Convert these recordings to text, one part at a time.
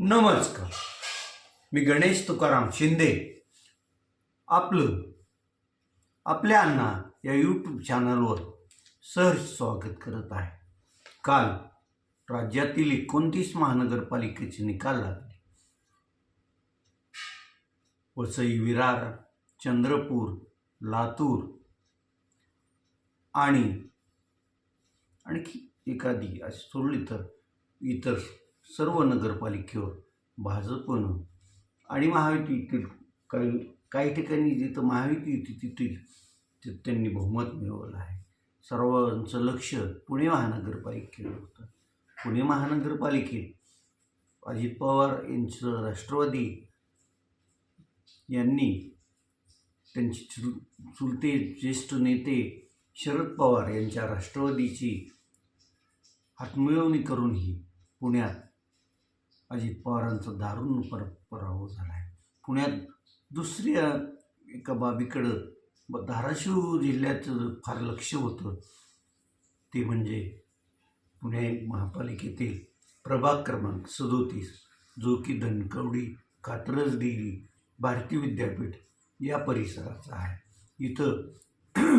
नमस्कार. मी गणेश तुकाराम शिंदे. आपलं आपल्या अण्णा या यूट्यूब चॅनलवर सहर्ष स्वागत करत आहे. काल राज्यातील एकोणतीस महानगरपालिकेचे निकाल लागले. वसई विरार चंद्रपूर लातूर आणि आणखी एखादी अशी सोडली तर इतर सर्व नगरपालिकेवर भाजपनं आणि महायुतीतील काही काही ठिकाणी जिथं महायुती होती तिथे तिथं त्यांनी बहुमत मिळवलं आहे. सर्वांचं लक्ष पुणे महानगरपालिकेवर होतं. पुणे महानगरपालिकेत अजित पवार यांचं राष्ट्रवादी यांनी त्यांचे चुल चुलते ज्येष्ठ नेते शरद पवार यांच्या राष्ट्रवादीची हातमिळवणी करूनही पुण्यात अजित पवारांचा दारुण पर पराभव झाला आहे पुण्यात दुसऱ्या एका बाबीकडं ब- धाराशिव जिल्ह्याचं फार लक्ष होतं. ते म्हणजे पुणे महापालिकेतील प्रभाग क्रमांक सदोतीस जो की धनकवडी कात्रज डिग्री भारती विद्यापीठ या परिसराचा आहे. इथं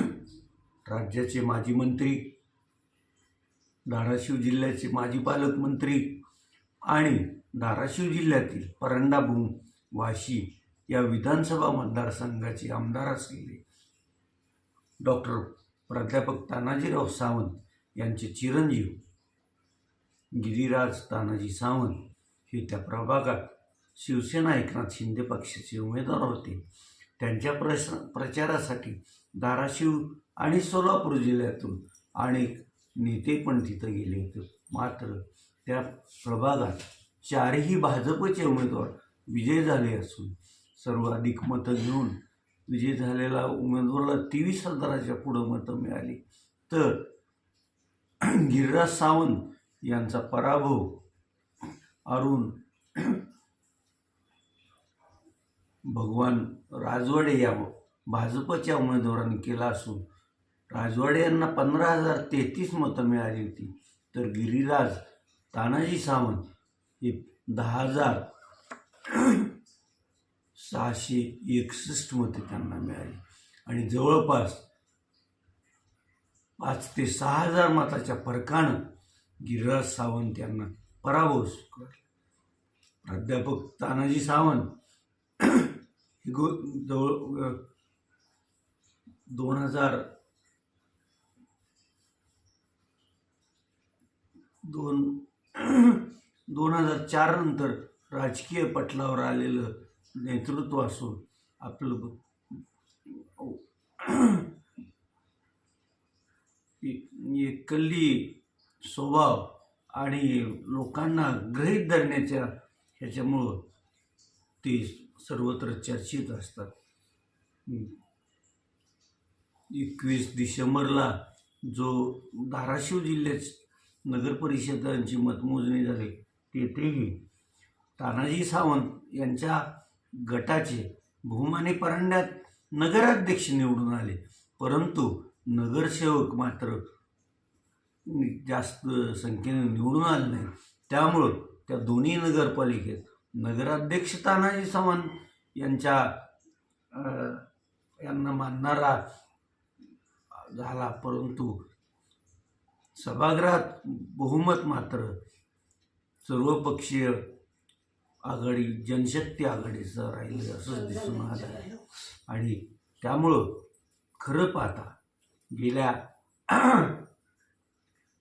राज्याचे माजी मंत्री धाराशिव जिल्ह्याचे माजी पालकमंत्री आणि धाराशिव जिल्ह्यातील परंडाभूम वाशी या विधानसभा मतदारसंघाचे आमदार असलेले डॉक्टर प्राध्यापक तानाजीराव सावंत यांचे चिरंजीव गिरिराज तानाजी सावंत हे त्या प्रभागात शिवसेना एकनाथ शिंदे पक्षाचे उमेदवार होते. त्यांच्या प्रश प्रचारासाठी धाराशिव आणि सोलापूर जिल्ह्यातून अनेक नेते पण तिथं गेले होते. मात्र त्या प्रभागात चारही भाजपचे उमेदवार विजय झाले असून सर्वाधिक मतं घेऊन विजय झालेला उमेदवाराला तेवीस हजाराच्या पुढं मतं मिळाली. तर गिरिराज सावंत यांचा पराभव अरुण भगवान राजवाडे या भाजपच्या उमेदवारांनी केला असून राजवाडे यांना पंधरा हजार तेहतीस मतं मिळाली होती. तर गिरिराज तानाजी सावंत दहा हजार सहाशे एकसष्ट मते त्यांना मिळाली. आणि जवळपास पाच ते सहा हजार मताच्या फरकानं गिरिराज सावंत यांना पराभव स्वीकारला प्राध्यापक तानाजी सावंत हे गो जवळ दोन हजार दोन दोन हजार चार नंतर राजकीय पटलावर आलेलं नेतृत्व असून आपलं ब- एकल्ली स्वभाव आणि लोकांना गृहीत धरण्याच्या ह्याच्यामुळं ते सर्वत्र चर्चित असतात. एकवीस डिसेंबरला जो धाराशिव जिल्ह्यात नगरपरिषदांची मतमोजणी झाली तेथेही तानाजी सावंत यांच्या गटाचे बहुमाने परंड्यात नगराध्यक्ष निवडून आले. परंतु नगरसेवक मात्र जास्त संख्येने निवडून आले नाही. त्यामुळं त्या दोन्ही नगरपालिकेत नगराध्यक्ष तानाजी सावंत यांच्या यांना मानणारा झाला. परंतु सभागृहात बहुमत मात्र सर्वपक्षीय आघाडी जनशक्ती आघाडीचं राहिलं असंच दिसून आलं आहे. आणि त्यामुळं खरं पाहता गेल्या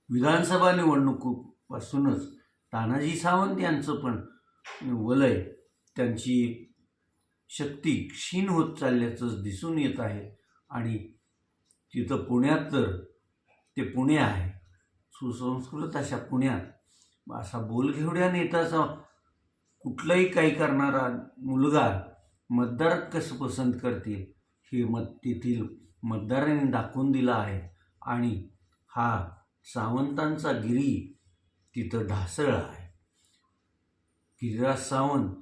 विधानसभा निवडणुकीपासूनच तानाजी सावंत यांचं पण वलय त्यांची शक्ती क्षीण होत चालल्याचं दिसून येत आहे. आणि तिथं पुण्यात तर ते पुणे आहे. सुसंस्कृत अशा पुण्यात असा बोलघेवड्या नेताचा कुठलाही काही करणारा मुलगा मतदार कसं पसंत करतील? हे मत तेथील मतदारांनी दाखवून दिलं आहे. आणि हा सावंतांचा गिरी तिथं ढासळला आहे. गिरिराज सावंत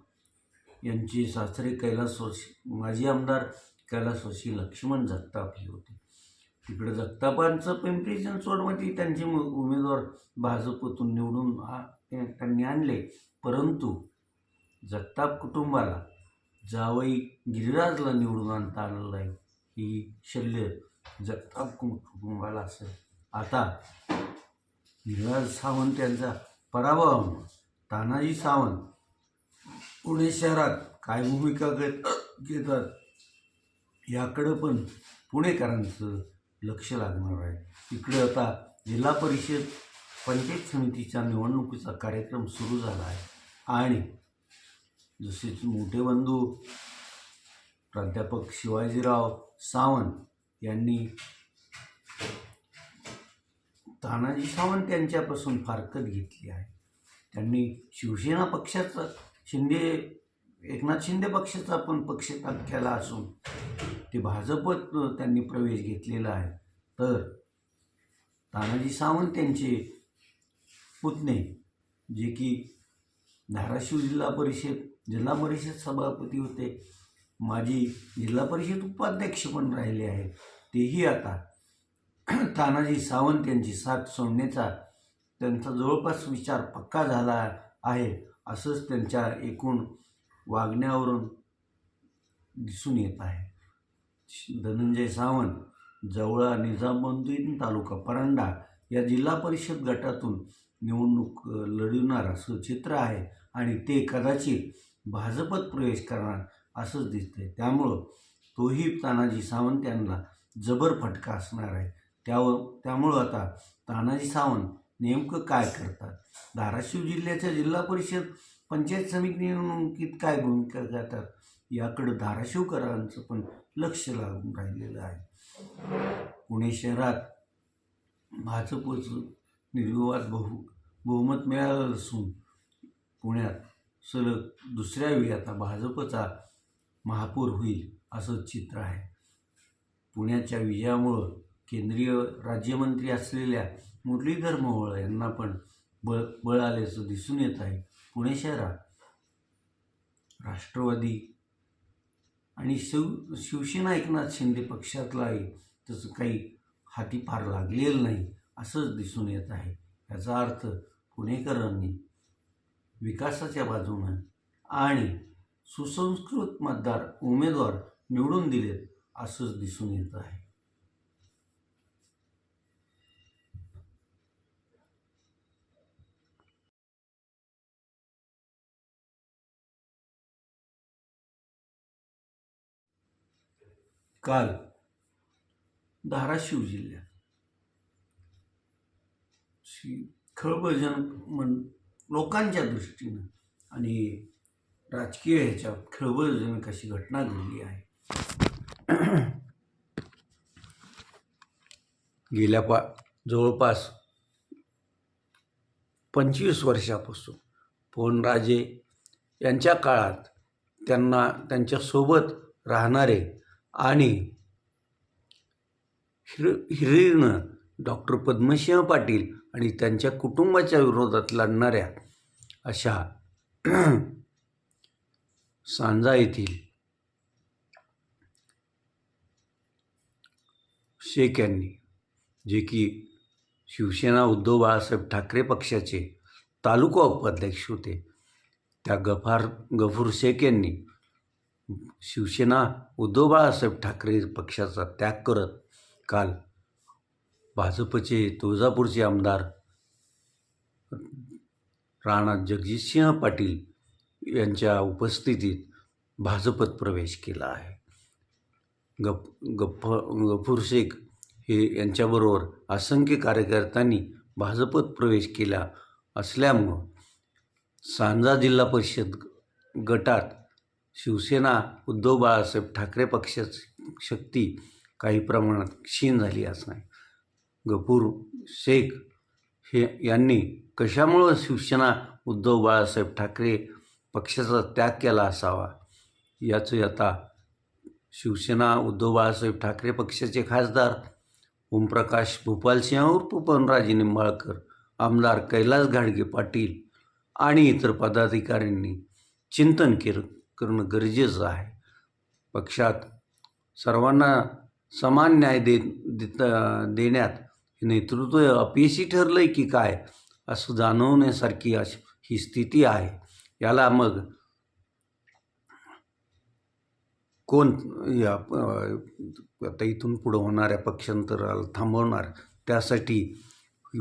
यांचे सासरे कैलासवासी माजी आमदार कैलासवासी लक्ष्मण जगताप हे होते. तिकडं जगतापांचं पिंपरी चिंचवडमध्ये त्यांचे उमेदवार भाजपतून निवडून आ- त्यांनी आणले. परंतु जगताप कुटुंबाला जावई गिरिराजला निवडून आणता आलेलं आहे ही शल्य जगताप कु- कुटुंबाला असेल. आता गिरिराज सावंत यांचा पराभव तानाजी सावंत पुणे शहरात काय भूमिका घेत घेतात? याकडं पण पुणेकरांचं लक्ष लागणार आहे. इकडे आता जिल्हा परिषद पंचायत समितीच्या निवडणुकीचा कार्यक्रम सुरू झाला आहे. आणि जसे मोठे बंधू प्राध्यापक शिवाजीराव सावंत यांनी तानाजी सावंत यांच्यापासून फारकत घेतली आहे. त्यांनी शिवसेना पक्षाचा शिंदे एकनाथ शिंदे पक्षाचा पण पक्ष केला असून ते भाजपत त्यांनी प्रवेश घेतलेला आहे. तर तानाजी सावंत यांचे पुतणे जे की धाराशिव जिल्हा परिषद जिल्हा परिषद सभापती होते. माजी जिल्हा परिषद उपाध्यक्ष पण राहिले आहेत. तेही आता तानाजी सावंत यांची साथ सोडण्याचा त्यांचा जवळपास विचार पक्का झाला आहे असंच त्यांच्या एकूण वागण्यावरून दिसून येत आहे. धनंजय सावंत जवळा निजामुद्दीन तालुका परांडा या जिल्हा परिषद गटातून निवडणूक लढवणार असं चित्र आहे आणि ते कदाचित भाजपत प्रवेश करणार असंच दिसतंय. त्यामुळं तोही तानाजी सावंत यांना जबर फटका असणार आहे. त्यावर त्यामुळं आता तानाजी सावंत नेमकं काय करतात? धाराशिव जिल्ह्याच्या जिल्हा परिषद पंचायत समिती निवडणुकीत काय भूमिका घेतात याकडं धाराशिवकरांचं पण लक्ष लागून राहिलेलं आहे. पुणे शहरात भाजपचं निर्विवाद बहु बहुमत मिळालं असून पुण्यात सलग दुसऱ्या वेळी आता भाजपचा महापौर होईल असं चित्र आहे. पुण्याच्या विजयामुळं केंद्रीय राज्यमंत्री असलेल्या मुरलीधर मोहोळ यांना पण बळ बळ आल्याचं दिसून येत आहे. पुणे शहरात राष्ट्रवादी आणि शिव शिवसेना एकनाथ शिंदे आहे तसं काही हाती फार लागलेलं नाही असंच दिसून येत आहे. याचा अर्थ पुणेकरांनी विकासाच्या बाजूनं आणि सुसंस्कृत मतदार उमेदवार निवडून दिलेत असंच दिसून येत आहे. काल धाराशिव जिल्ह्यात. श्री खळबळजनक म्हण लोकांच्या दृष्टीनं आणि राजकीय ह्याच्यात खळबळजनक अशी घटना घडली आहे. गेल्या पा जवळपास पंचवीस वर्षापासून पोनराजे यांच्या काळात त्यांना त्यांच्यासोबत राहणारे आणि हिर हिरिरीनं डॉक्टर पद्मसिंह पाटील आणि त्यांच्या कुटुंबाच्या विरोधात लढणाऱ्या अशा सांजा येथील शेख यांनी जे की शिवसेना उद्धव बाळासाहेब ठाकरे पक्षाचे तालुका उपाध्यक्ष होते त्या गफार गफूर शेख यांनी शिवसेना उद्धव बाळासाहेब ठाकरे पक्षाचा त्याग करत काल भाजपचे तुळजापूरचे आमदार राणा जगजितसिंह पाटील यांच्या उपस्थितीत भाजपत प्रवेश केला आहे. गप गप्प गफूर शेख हे यांच्याबरोबर असंख्य कार्यकर्त्यांनी भाजपत प्रवेश केला असल्यामुळं सांजा जिल्हा परिषद गटात शिवसेना उद्धव बाळासाहेब ठाकरे पक्षाची शक्ती काही प्रमाणात क्षीण झाली असणार गफूर शेख हे यांनी कशामुळं शिवसेना उद्धव बाळासाहेब ठाकरे पक्षाचा त्याग केला असावा? याचं आता शिवसेना उद्धव बाळासाहेब ठाकरे पक्षाचे खासदार ओमप्रकाश भूपालसिंह उर्फ पवनराजे निंबाळकर आमदार कैलास घाडगे पाटील आणि इतर पदाधिकाऱ्यांनी चिंतन केलं. करणं गरजेचं आहे. पक्षात सर्वांना समान न्याय दे देत देण्यात नेतृत्व अपयशी ठरलं आहे की काय असं जाणवण्यासारखी अशी ही स्थिती आहे. याला मग कोण या आता इथून पुढं होणाऱ्या पक्षांतराला थांबवणार त्यासाठी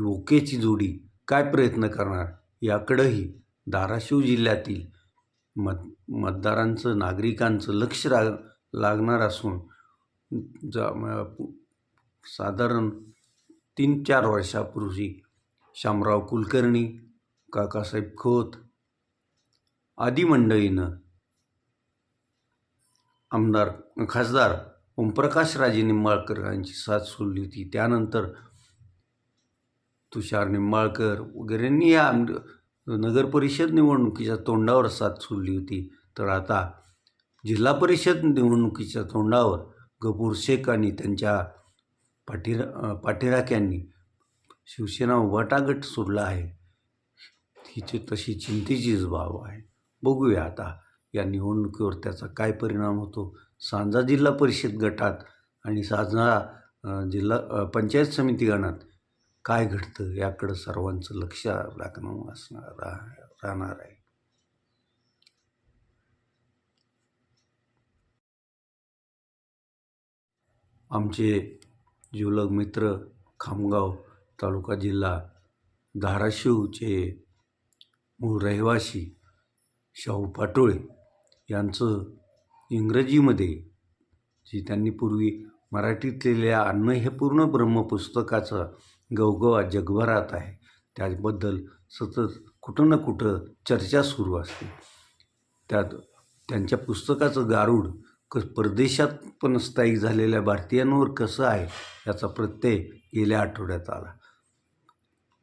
ओकेची जोडी काय प्रयत्न करणार याकडंही धाराशिव जिल्ह्यातील मत मतदारांचं नागरिकांचं लक्ष रा लागणार असून जा साधारण तीन चार वर्षापूर्वी शामराव कुलकर्णी काकासाहेब खोत आदी मंडळीनं आमदार खासदार ओमप्रकाश राजे निंबाळकर यांची साथ सोडली होती. त्यानंतर तुषार निंबाळकर वगैरेंनी या नगरपरिषद निवडणुकीच्या तोंडावर साथ सोडली होती. तर आता जिल्हा परिषद निवडणुकीच्या तोंडावर गपूर शेख आणि त्यांच्या पाठीरा अं, पाठीराख्यांनी शिवसेना वटागट सोडला आहे. हिची तशी चिंतेचीच बाब आहे. बघूया आता या निवडणुकीवर त्याचा काय परिणाम होतो. सांजा जिल्हा परिषद गटात आणि साजना जिल्हा पंचायत समिती गणात काय घडतं याकडं सर्वांचं लक्ष लागणं असणार रा- राहणार आहे. आमचे जिवलग मित्र खामगाव तालुका जिल्हा धाराशिवचे मूळ रहिवासी शाहू पाटोळे यांचं इंग्रजीमध्ये जी त्यांनी पूर्वी मराठीत लिहिलेल्या अन्न हे पूर्ण ब्रह्मपुस्तकाचं पुस्तकाचा गवगवा जगभरात आहे. त्याबद्दल सतत कुठं ना कुठं चर्चा सुरू असते. त्यात त्यांच्या पुस्तकाचं गारूड क परदेशात पण स्थायिक झालेल्या भारतीयांवर कसं आहे याचा प्रत्यय गेल्या आठवड्यात आला.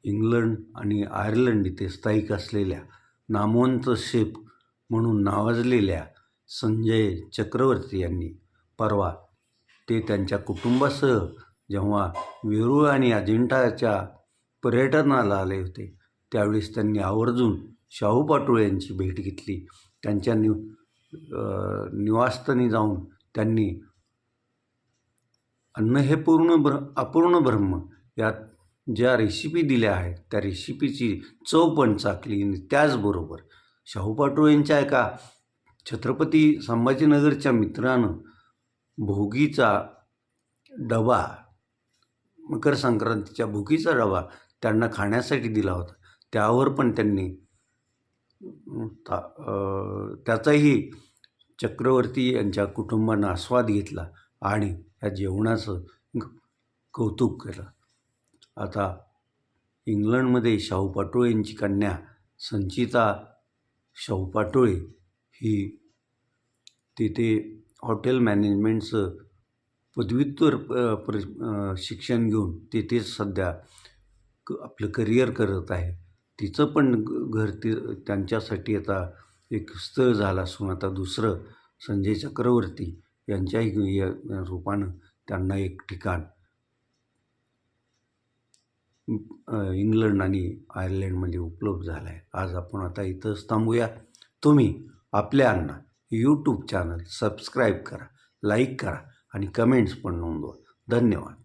इंग्लंड आणि आयर्लंड इथे स्थायिक असलेल्या नामवंत शेप म्हणून नावाजलेल्या संजय चक्रवर्ती यांनी परवा ते त्यांच्या कुटुंबासह जेव्हा वेरूळ आणि अजिंठाच्या पर्यटनाला आले होते त्यावेळेस त्यांनी आवर्जून शाहू पाटोळे यांची भेट घेतली. त्यांच्या निव निवासस्थानी जाऊन त्यांनी अन्न हे पूर्ण ब्र अपूर्ण ब्रह्म यात ज्या रेसिपी दिल्या आहेत त्या रेसिपीची चव पण चाकली आणि त्याचबरोबर शाहू पाटोळेंच्या एका छत्रपती संभाजीनगरच्या मित्रानं भोगीचा डबा मकर संक्रांतीच्या भुकीचा रवा त्यांना खाण्यासाठी दिला होता. त्यावर पण त्यांनी ता त्याचाही चक्रवर्ती यांच्या कुटुंबानं आस्वाद घेतला आणि या जेवणाचं कौतुक केलं. आता इंग्लंडमध्ये शाहू पाटोळे यांची कन्या संचिता शाहू पाटोळे ही तिथे हॉटेल मॅनेजमेंटचं पदव्युत्तर अ, प्र शिक्षण घेऊन तिथेच सध्या क आपलं करिअर करत आहे. तिचं पण घर ती त्यांच्यासाठी आता एक स्थळ झालं असून आता दुसरं संजय चक्रवर्ती यांच्याही या रूपानं त्यांना एक ठिकाण. इंग्लंड आणि आयर्लंडमध्ये उपलब्ध झालं आहे आज आपण आता इथंच थांबूया. तुम्ही आपल्यांना यूट्यूब चॅनल सबस्क्राईब करा लाईक करा आणि कमेंट्स पण नोंदवा. धन्यवाद.